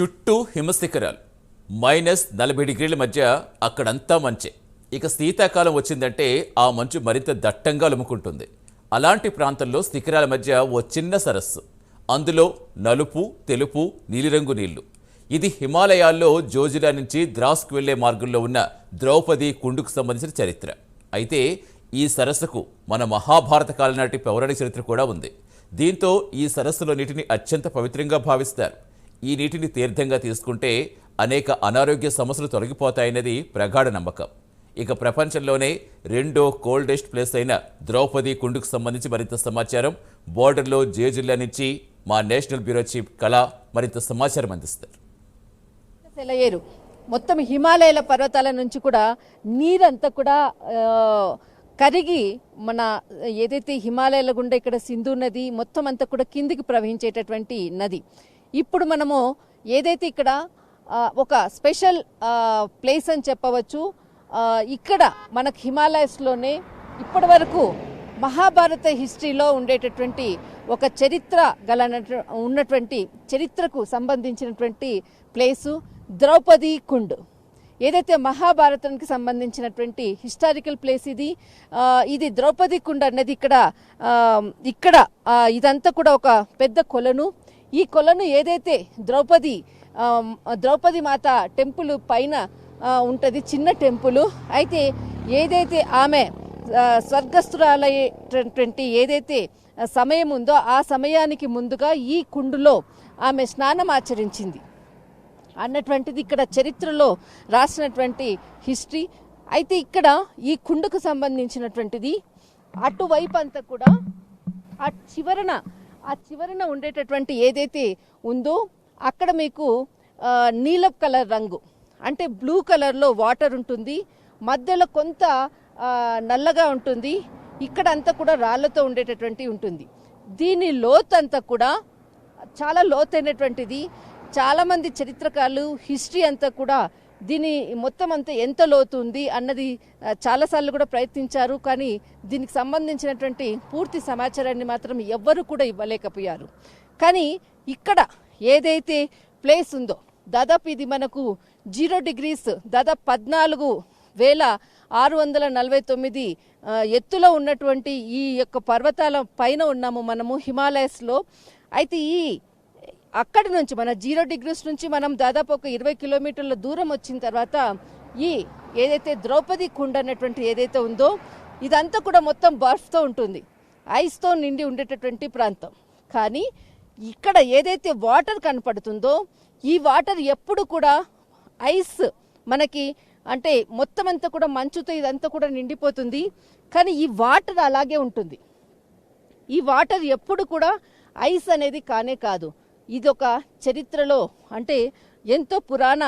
చుట్టూ హిమశిఖరాలు. మైనస్ నలభై డిగ్రీల మధ్య అక్కడంతా మంచే. ఇక శీతాకాలం వచ్చిందంటే ఆ మంచు మరింత దట్టంగా అలుముకుంటుంది. అలాంటి ప్రాంతంలో శిఖరాల మధ్య ఓ చిన్న సరస్సు. అందులో నలుపు తెలుపు నీలిరంగు నీళ్ళు. ఇది హిమాలయాల్లో జోజిలా నుంచి ద్రాస్కు వెళ్ళే మార్గంలో ఉన్న ద్రౌపది కుండుకు సంబంధించిన చరిత్ర. అయితే ఈ సరస్సుకు మన మహాభారత కాలం నాటి పౌరాణిక చరిత్ర కూడా ఉంది. దీంతో ఈ సరస్సులో నీటిని అత్యంత పవిత్రంగా భావిస్తారు. ఈ నీటిని తీర్థంగా తీసుకుంటే అనేక అనారోగ్య సమస్యలు తొలగిపోతాయన్నది ప్రగాఢ నమ్మకం. ఇక ప్రపంచంలోనే రెండో కోల్డెస్ట్ ప్లేస్ అయిన ద్రౌపది కుండుకు సంబంధించి మరింత సమాచారం బోర్డర్లో జే జిల్లా నుంచి మా నేషనల్ బ్యూరో చీఫ్ కళ మరింత సమాచారం అందిస్తారు. మొత్తం హిమాలయాల పర్వతాల నుంచి కూడా నీరంతా కూడా కరిగి మన ఏదైతే హిమాలయాల గుండా ఇక్కడ సింధు నది మొత్తం అంతా కూడా కిందికి ప్రవహించేటటువంటి నది. ఇప్పుడు మనము ఏదైతే ఇక్కడ ఒక స్పెషల్ ప్లేస్ అని చెప్పవచ్చు ఇక్కడ మనకు హిమాలయస్లోనే ఇప్పటి వరకు మహాభారత హిస్టరీలో ఉండేటటువంటి ఒక చరిత్ర గల ఉన్నటువంటి చరిత్రకు సంబంధించినటువంటి ప్లేసు ద్రౌపది కుండ్. ఏదైతే మహాభారతానికి సంబంధించినటువంటి హిస్టారికల్ ప్లేస్ ఇది ఇది ద్రౌపది కుండ్ అనేది ఇక్కడ ఇక్కడ ఇదంతా కూడా ఒక పెద్ద కొలను. ఈ కొలను ఏదైతే ద్రౌపది ద్రౌపది మాత టెంపుల్ పైన ఉంటుంది చిన్న టెంపుల్ అయితే ఏదైతే ఆమె స్వర్గస్థురాలయ్యేటటువంటి ఏదైతే సమయం ఉందో ఆ సమయానికి ముందుగా ఈ కుండులో ఆమె స్నానం ఆచరించింది. అన్నటువంటిది ఇక్కడ చరిత్రలో రాసినటువంటి హిస్టరీ. అయితే ఇక్కడ ఈ కుండకు సంబంధించినటువంటిది అటువైపు అంతా కూడా ఆ చివరన ఆ చివరన ఉండేటటువంటి ఏదైతే ఉందో అక్కడ మీకు నీలపు కలర్ రంగు. అంటే బ్లూ కలర్లో వాటర్ ఉంటుంది. మధ్యలో కొంత నల్లగా ఉంటుంది. ఇక్కడ అంతా కూడా రాళ్ళతో ఉండేటటువంటి ఉంటుంది. దీని లోతు అంతా కూడా చాలా లోతైనటువంటిది. చాలామంది చరిత్రకారులు హిస్టరీ అంతా కూడా దీని మొత్తం అంతా ఎంత లోతు ఉంది అన్నది చాలాసార్లు కూడా ప్రయత్నించారు. కానీ దీనికి సంబంధించినటువంటి పూర్తి సమాచారాన్ని మాత్రం ఎవ్వరూ కూడా ఇవ్వలేకపోయారు. కానీ ఇక్కడ ఏదైతే ప్లేస్ ఉందో దాదాపు ఇది మనకు జీరో డిగ్రీస్ దాదాపు పద్నాలుగు వేల ఆరు వందల నలభై తొమ్మిది ఎత్తులో ఉన్నటువంటి ఈ యొక్క పర్వతాల పైన ఉన్నాము మనము హిమాలయస్లో. అయితే ఈ అక్కడి నుంచి మన జీరో డిగ్రీస్ నుంచి మనం దాదాపు ఒక ఇరవై కిలోమీటర్ల దూరం వచ్చిన తర్వాత ఈ ఏదైతే ద్రౌపది కుండ అన్నటువంటి ఏదైతే ఉందో ఇదంతా కూడా మొత్తం బర్ఫ్తో ఉంటుంది. ఐస్తో నిండి ఉండేటటువంటి ప్రాంతం. కానీ ఇక్కడ ఏదైతే వాటర్ కనపడుతుందో ఈ వాటర్ ఎప్పుడు కూడా ఐస్ మనకి అంటే మొత్తం అంతా కూడా మంచుతో ఇదంతా కూడా నిండిపోతుంది. కానీ ఈ వాటర్ అలాగే ఉంటుంది. ఈ వాటర్ ఎప్పుడు కూడా ఐస్ అనేది కానే కాదు. ఇది ఒక చరిత్రలో అంటే ఎంతో పురాణ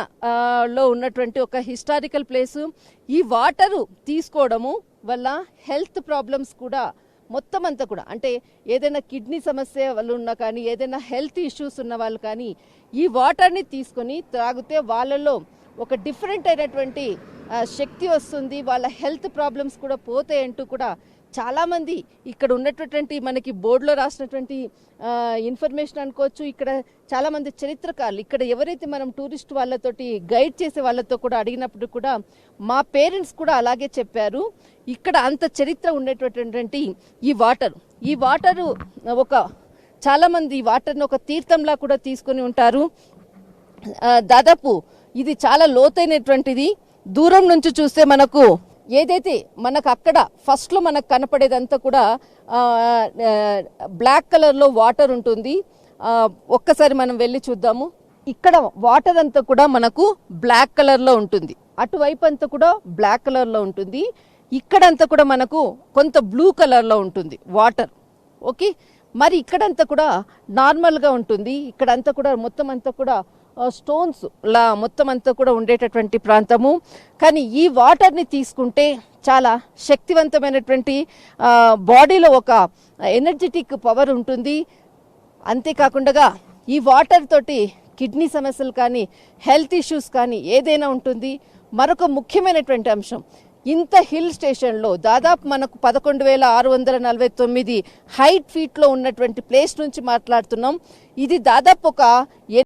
లో ఉన్నటువంటి ఒక హిస్టారికల్ ప్లేసు. ఈ వాటరు తీసుకోవడము వల్ల హెల్త్ ప్రాబ్లమ్స్ కూడా మొత్తం అంతా కూడా అంటే ఏదైనా కిడ్నీ సమస్య వాళ్ళు ఉన్నా కానీ ఏదైనా హెల్త్ ఇష్యూస్ ఉన్న వాళ్ళు కానీ ఈ వాటర్ని తీసుకొని త్రాగితే వాళ్ళలో ఒక డిఫరెంట్ అయినటువంటి శక్తి వస్తుంది. వాళ్ళ హెల్త్ ప్రాబ్లమ్స్ కూడా పోతాయి అంటూ కూడా చాలామంది ఇక్కడ ఉన్నటువంటి మనకి బోర్డులో రాసినటువంటి ఇన్ఫర్మేషన్ అనుకోవచ్చు. ఇక్కడ చాలామంది చరిత్రకారులు ఇక్కడ ఎవరైతే మనం టూరిస్ట్ వాళ్ళతోటి గైడ్ చేసే వాళ్ళతో కూడా అడిగినప్పుడు కూడా మా పేరెంట్స్ కూడా అలాగే చెప్పారు. ఇక్కడ అంత చరిత్ర ఉండేటటువంటి ఈ వాటర్. ఈ వాటరు ఒక చాలామంది ఈ ఒక తీర్థంలా కూడా తీసుకొని ఉంటారు. దాదాపు ఇది చాలా లోతైనటువంటిది. దూరం నుంచి చూస్తే మనకు ఏదైతే మనకు అక్కడ ఫస్ట్లో మనకు కనపడేదంతా కూడా బ్లాక్ కలర్లో వాటర్ ఉంటుంది. ఒక్కసారి మనం వెళ్ళి చూద్దాము. ఇక్కడ వాటర్ అంతా కూడా మనకు బ్లాక్ కలర్లో ఉంటుంది. అటువైపు అంతా కూడా బ్లాక్ కలర్లో ఉంటుంది. ఇక్కడంతా కూడా మనకు కొంత బ్లూ కలర్లో ఉంటుంది వాటర్ ఓకే మరి ఇక్కడంతా కూడా నార్మల్గా ఉంటుంది. ఇక్కడంతా కూడా మొత్తం అంతా కూడా స్టోన్స్ లా మొత్తం అంతా కూడా ఉండేటటువంటి ప్రాంతము. కానీ ఈ వాటర్ని తీసుకుంటే చాలా శక్తివంతమైనటువంటి బాడీలో ఒక ఎనర్జెటిక్ పవర్ ఉంటుంది. అంతేకాకుండా ఈ వాటర్ తోటి కిడ్నీ సమస్యలు కానీ హెల్త్ ఇష్యూస్ కానీ ఏదైనా ఉంటుంది. మరొక ముఖ్యమైనటువంటి అంశం ఇంత హిల్ స్టేషన్లో దాదాపు మనకు పదకొండు వేల ఆరు వందల నలభై తొమ్మిది హైట్ ఫీట్లో ఉన్నటువంటి ప్లేస్ నుంచి మాట్లాడుతున్నాం. ఇది దాదాపు ఒక